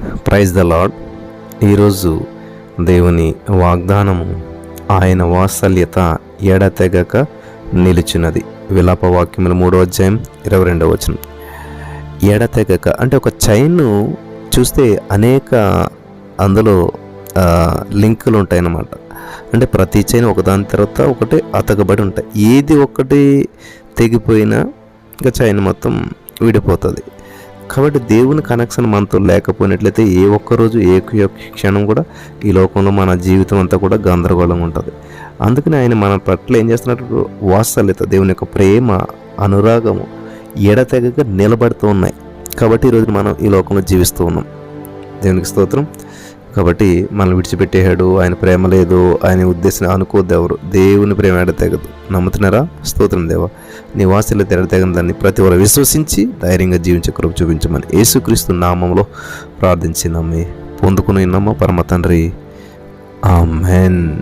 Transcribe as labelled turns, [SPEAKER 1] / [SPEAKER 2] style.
[SPEAKER 1] Praise the lord ఈరోజు దేవుని వాగ్దానము ఆయన వాత్సల్యత ఎడతెగక నిలిచినది. విలాప వాక్యములు మూడో అధ్యాయం ఇరవై రెండవ వచనం. ఎడతెగక అంటే ఒక చైన్ చూస్తే అనేక అందులో లింకులు ఉంటాయి అన్నమాట అంటే ప్రతి చైన్ ఒకదాని తర్వాత ఒకటి అతకబడి ఉంటాయి. ఏది ఒకటి తెగిపోయినా ఇంకా చైన్ మొత్తం విడిపోతుంది. కాబట్టి దేవుని కనెక్షన్ మనతో లేకపోయినట్లయితే ఏ ఒక్క రోజు ఏ క్షణం కూడా ఈ లోకంలో మన జీవితం అంతా కూడా గందరగోళంగా ఉంటుంది. అందుకని ఆయన మన పట్ల ఏం చేస్తున్నట్టు వాత్సల్యత దేవుని యొక్క ప్రేమ అనురాగము ఎడతెగక నిలబడుతూ ఉన్నాయి. కాబట్టి ఈరోజు మనం ఈ లోకంలో జీవిస్తూ ఉన్నాం. దేవునికి స్తోత్రం. కాబట్టి మనం విడిచిపెట్టేశాడు. ఆయన ప్రేమ లేదు. ఆయన ఉద్దేశం అనుకోద్దు ఎవరు. దేవుని ప్రేమ ఎడతెగదు నమ్ముతున్నారా? స్తోత్రం దేవ. నీ వాసులు ఎడతెగని దాన్ని ప్రతి ఒక్కరు విశ్వసించి ధైర్యంగా జీవించే కృప చూపించమని యేసుక్రీస్తు నామంలో ప్రార్థించి నమ్మి పొందుకుని నమ్మ పరమ తండ్రి. ఆమెన్.